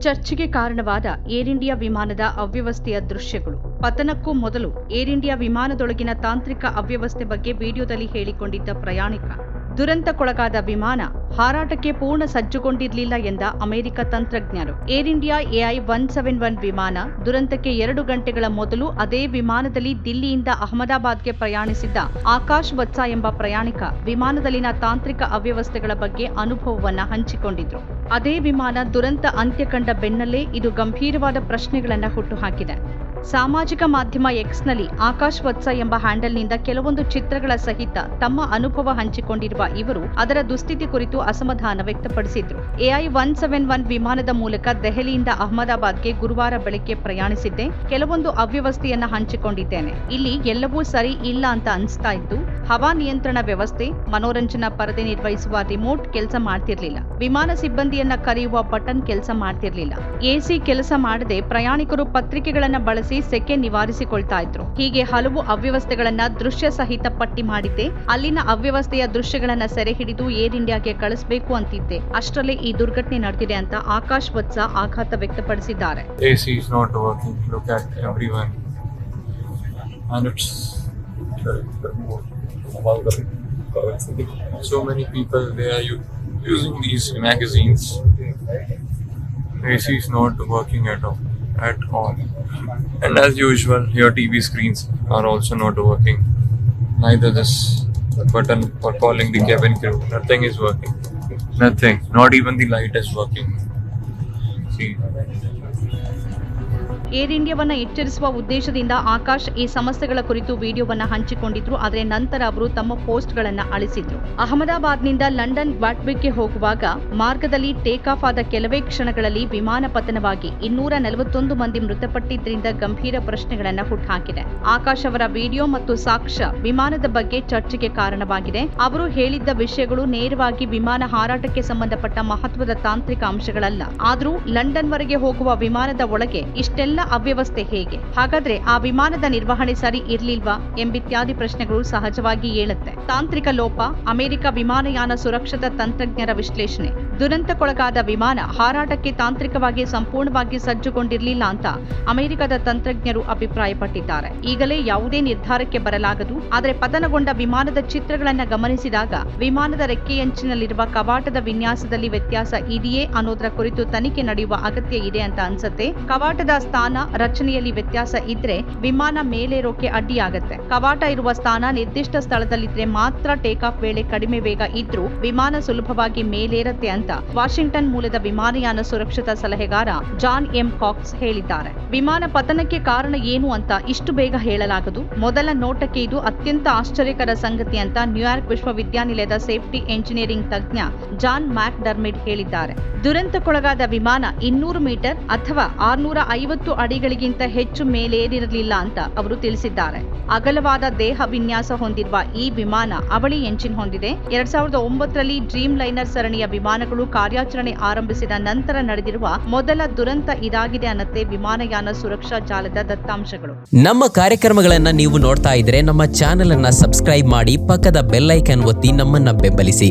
ಚರ್ಚೆಗೆ ಕಾರಣವಾದ air India ವಿಮಾನದ ಅವ್ಯವಸ್ಥೆಯ ದೃಶ್ಯಗಳು. ಪತನಕ್ಕೂ ಮೊದಲು ಏರ್ ಇಂಡಿಯಾ ವಿಮಾನದೊಳಗಿನ ತಾಂತ್ರಿಕ ಅವ್ಯವಸ್ಥೆ ಬಗ್ಗೆ ವಿಡಿಯೋದಲ್ಲಿ ಹೇಳಿಕೊಂಡಿದ್ದ ಪ್ರಯಾಣಿಕ. ದುರಂತಕ್ಕೊಳಗಾದ ವಿಮಾನ ಹಾರಾಟಕ್ಕೆ ಪೂರ್ಣ ಸಜ್ಜುಗೊಂಡಿರಲಿಲ್ಲ ಎಂದ ಅಮೆರಿಕ ತಂತ್ರಜ್ಞರು. Air India A I one seven one ವಿಮಾನ ದುರಂತಕ್ಕೆ ಎರಡು ಗಂಟೆಗಳ ಮೊದಲು ಅದೇ ವಿಮಾನದಲ್ಲಿ ದಿಲ್ಲಿಯಿಂದ ಅಹಮದಾಬಾದ್ಗೆ ಪ್ರಯಾಣಿಸಿದ್ದ ಆಕಾಶ್ ವತ್ಸ ಎಂಬ ಪ್ರಯಾಣಿಕ ವಿಮಾನದಲ್ಲಿನ ತಾಂತ್ರಿಕ ಅವ್ಯವಸ್ಥೆಗಳ ಬಗ್ಗೆ ಅನುಭವವನ್ನು ಹಂಚಿಕೊಂಡಿದ್ರು. ಅದೇ ವಿಮಾನ ದುರಂತ ಅಂತ್ಯ ಕಂಡ ಬೆನ್ನಲ್ಲೇ ಇದು ಗಂಭೀರವಾದ ಪ್ರಶ್ನೆಗಳನ್ನ ಹುಟ್ಟುಹಾಕಿದೆ. ಸಾಮಾಜಿಕ ಮಾಧ್ಯಮ ಎಕ್ಸ್ನಲ್ಲಿ ಆಕಾಶ್ ವತ್ಸ ಎಂಬ ಹ್ಯಾಂಡಲ್ನಿಂದ ಕೆಲವೊಂದು ಚಿತ್ರಗಳ ಸಹಿತ ತಮ್ಮ ಅನುಭವ ಹಂಚಿಕೊಂಡಿರುವ ಇವರು ಅದರ ದುಸ್ಥಿತಿ ಕುರಿತು ಅಸಮಾಧಾನ ವ್ಯಕ್ತಪಡಿಸಿದ್ರು. ಎಐ ಒನ್ ಸೆವೆನ್ ಒನ್ ವಿಮಾನದ ಮೂಲಕ ದೆಹಲಿಯಿಂದ ಅಹಮದಾಬಾದ್ಗೆ ಗುರುವಾರ ಬೆಳಗ್ಗೆ ಪ್ರಯಾಣಿಸಿದ್ದೆ. ಕೆಲವೊಂದು ಅವ್ಯವಸ್ಥೆಯನ್ನ ಹಂಚಿಕೊಂಡಿದ್ದೇನೆ. ಇಲ್ಲಿ ಎಲ್ಲವೂ ಸರಿ ಇಲ್ಲ ಅಂತ ಅನಿಸ್ತಾ ಇತ್ತು. ಹವಾ ನಿಯಂತ್ರಣ ವ್ಯವಸ್ಥೆ, ಮನೋರಂಜನಾ ಪರದೆ ನಿರ್ವಹಿಸುವ ರಿಮೋಟ್ ಕೆಲಸ ಮಾಡ್ತಿರ್ಲಿಲ್ಲ. ವಿಮಾನ ಸಿಬ್ಬಂದಿಯನ್ನ ಕರೆಯುವ ಬಟನ್ ಕೆಲಸ ಮಾಡ್ತಿರ್ಲಿಲ್ಲ. ಎಸಿ ಕೆಲಸ ಮಾಡದೆ ಪ್ರಯಾಣಿಕರು ಪತ್ರಿಕೆಗಳನ್ನ ಬಳಸಿ ಸೆಕೆ ನಿವಾರಿಸಿಕೊಳ್ತಾ ಇದ್ರು. ಹೀಗೆ ಹಲವು ಅವ್ಯವಸ್ಥೆಗಳನ್ನ ದೃಶ್ಯ ಸಹಿತ ಪಟ್ಟಿ ಮಾಡಿದ್ದೆ. ಅಲ್ಲಿನ ಅವ್ಯವಸ್ಥೆಯ ದೃಶ್ಯಗಳನ್ನ ಸೆರೆ ಹಿಡಿದು ಏರ್ ಇಂಡಿಯಾಗೆ ಕಳಿಸಬೇಕು ಅಂತಿದ್ದೆ ಅಷ್ಟರಲ್ಲೇ ಈ ದುರ್ಘಟನೆ ನಡೆದಿದೆ ಅಂತ ಆಕಾಶ್ ವತ್ಸ ಆಘಾತ ವ್ಯಕ್ತಪಡಿಸಿದ್ದಾರೆ AC is not working. Look at everyone. And it's so many people they are u- using these magazines. AC is not working at all. At all. And as usual, your TV screens are also not working. Neither this button for calling the cabin crew. Nothing is working. Nothing. Not even the light is working. See. Air ಇಂಡಿಯಾವನ್ನ ಎಚ್ಚರಿಸುವ ಉದ್ದೇಶದಿಂದ ಆಕಾಶ್ ಈ ಸಮಸ್ಯೆಗಳ ಕುರಿತು ವಿಡಿಯೋವನ್ನ ಹಂಚಿಕೊಂಡಿದ್ರು, ಆದರೆ ನಂತರ ಅವರು ತಮ್ಮ ಪೋಸ್ಟ್ಗಳನ್ನು ಅಳಿಸಿದ್ರು. ಅಹಮದಾಬಾದ್ನಿಂದ ಲಂಡನ್ ಗ್ವಾಟ್ವಿಕ್ಗೆ ಹೋಗುವಾಗ ಮಾರ್ಗದಲ್ಲಿ ಟೇಕ್ ಆಫ್ ಆದ ಕೆಲವೇ ಕ್ಷಣಗಳಲ್ಲಿ ವಿಮಾನ ಪತನವಾಗಿ ಇನ್ನೂರ ನಲವತ್ತೊಂದು ಮಂದಿ ಮೃತಪಟ್ಟಿದ್ದರಿಂದ ಗಂಭೀರ ಪ್ರಶ್ನೆಗಳನ್ನ ಹುಟ್ಟುಹಾಕಿದೆ ಆಕಾಶ್ ಅವರ ವಿಡಿಯೋ ಮತ್ತು ಸಾಕ್ಷ್ಯ ವಿಮಾನದ ಬಗ್ಗೆ ಚರ್ಚೆಗೆ ಕಾರಣವಾಗಿದೆ. ಅವರು ಹೇಳಿದ್ದ ವಿಷಯಗಳು ನೇರವಾಗಿ ವಿಮಾನ ಹಾರಾಟಕ್ಕೆ ಸಂಬಂಧಪಟ್ಟ ಮಹತ್ವದ ತಾಂತ್ರಿಕ ಅಂಶಗಳಲ್ಲ. ಆದರೂ ಲಂಡನ್ವರೆಗೆ ಹೋಗುವ ವಿಮಾನದ ಒಳಗೆ ಇಷ್ಟೆಲ್ಲ ಅವ್ಯವಸ್ಥೆ ಹೇಗೆ? ಹಾಗಾದ್ರೆ ಆ ವಿಮಾನದ ನಿರ್ವಹಣೆ ಸರಿ ಇರ್ಲಿಲ್ವಾ? ಎಂಬಿತ್ಯಾದಿ ಪ್ರಶ್ನೆಗಳು ಸಹಜವಾಗಿ ಏಳುತ್ತೆ. ತಾಂತ್ರಿಕ ಲೋಪ, ಅಮೆರಿಕ ವಿಮಾನಯಾನ ಸುರಕ್ಷತಾ ತಂತ್ರಜ್ಞರ ವಿಶ್ಲೇಷಣೆ. ದುರಂತಕ್ಕೊಳಗಾದ ವಿಮಾನ ಹಾರಾಟಕ್ಕೆ ತಾಂತ್ರಿಕವಾಗಿ ಸಂಪೂರ್ಣವಾಗಿ ಸಜ್ಜುಗೊಂಡಿರಲಿಲ್ಲ ಅಂತ ಅಮೆರಿಕದ ತಂತ್ರಜ್ಞರು ಅಭಿಪ್ರಾಯಪಟ್ಟಿದ್ದಾರೆ. ಈಗಲೇ ಯಾವುದೇ ನಿರ್ಧಾರಕ್ಕೆ ಬರಲಾಗದು. ಆದರೆ ಪತನಗೊಂಡ ವಿಮಾನದ ಚಿತ್ರಗಳನ್ನ ಗಮನಿಸಿದಾಗ ವಿಮಾನದ ರೆಕ್ಕೆಯಂಚಿನಲ್ಲಿರುವ ಕವಾಟದ ವಿನ್ಯಾಸದಲ್ಲಿ ವ್ಯತ್ಯಾಸ ಇದೆಯೇ ಅನ್ನೋದರ ಕುರಿತು ತನಿಖೆ ನಡೆಯುವ ಅಗತ್ಯ ಇದೆ ಅಂತ ಅನ್ಸುತ್ತೆ. ಕವಾಟದ ಸ್ಥಾನ ರಚನೆಯಲ್ಲಿ ವ್ಯತ್ಯಾಸ ಇದ್ರೆ ವಿಮಾನ ಮೇಲೇರೋಕೆ ಅಡ್ಡಿಯಾಗತ್ತೆ. ಕವಾಟ ಇರುವ ಸ್ಥಾನ ನಿರ್ದಿಷ್ಟ ಸ್ಥಳದಲ್ಲಿದ್ರೆ ಮಾತ್ರ ಟೇಕ್ ಆಫ್ ವೇಳೆ ಕಡಿಮೆ ವೇಗ ಇದ್ರೂ ವಿಮಾನ ಸುಲಭವಾಗಿ ಮೇಲೇರತ್ತೆ ಅಂತ ವಾಷಿಂಗ್ಟನ್ ಮೂಲದ ವಿಮಾನಯಾನ ಸುರಕ್ಷತಾ ಸಲಹೆಗಾರ ಜಾನ್ ಎಂ ಕಾಕ್ಸ್ ಹೇಳಿದ್ದಾರೆ. ವಿಮಾನ ಪತನಕ್ಕೆ ಕಾರಣ ಏನು ಅಂತ ಇಷ್ಟು ಬೇಗ ಹೇಳಲಾಗದು. ಮೊದಲ ನೋಟಕ್ಕೆ ಇದು ಅತ್ಯಂತ ಆಶ್ಚರ್ಯಕರ ಸಂಗತಿ ಅಂತ ನ್ಯೂಯಾರ್ಕ್ ವಿಶ್ವವಿದ್ಯಾನಿಲಯದ ಸೇಫ್ಟಿ ಎಂಜಿನಿಯರಿಂಗ್ ತಜ್ಞ ಜಾನ್ ಮ್ಯಾಕ್ ಡರ್ಮಿಡ್ ಹೇಳಿದ್ದಾರೆ. ದುರಂತಕ್ಕೊಳಗಾದ ವಿಮಾನ ಇನ್ನೂರು ಮೀಟರ್ ಅಥವಾ ಆರ್ನೂರ ಐವತ್ತು ಅಡಿಗಳಿಗಿಂತ ಹೆಚ್ಚು ಮೇಲೇರಿರಲಿಲ್ಲ ಅಂತ ಅವರು ತಿಳಿಸಿದ್ದಾರೆ. ಅಗಲವಾದ ದೇಹ ವಿನ್ಯಾಸ ಹೊಂದಿರುವ ಈ ವಿಮಾನ ಅವಳಿ ಎಂಜಿನ್ ಹೊಂದಿದೆ. ಎರಡ್ ಸಾವಿರದ ಒಂಬತ್ತರಲ್ಲಿ ಡ್ರೀಮ್ ಲೈನರ್ ಸರಣಿಯ ವಿಮಾನಗಳು ಕಾರ್ಯಾಚರಣೆ ಆರಂಭಿಸಿದ ನಂತರ ನಡೆದಿರುವ ಮೊದಲ ದುರಂತ ಇದಾಗಿದೆ ಅನ್ನತ್ತೆ ವಿಮಾನಯಾನ ಸುರಕ್ಷಾ ಜಾಲದ ದತ್ತಾಂಶಗಳು. ನಮ್ಮ ಕಾರ್ಯಕ್ರಮಗಳನ್ನ ನೀವು ನೋಡ್ತಾ ಇದ್ರೆ ನಮ್ಮ ಚಾನೆಲ್ ಅನ್ನ ಸಬ್ಸ್ಕ್ರೈಬ್ ಮಾಡಿ ಪಕ್ಕದ ಬೆಲ್ ಐಕನ್ ಒತ್ತಿ ನಮ್ಮನ್ನ ಬೆಂಬಲಿಸಿ.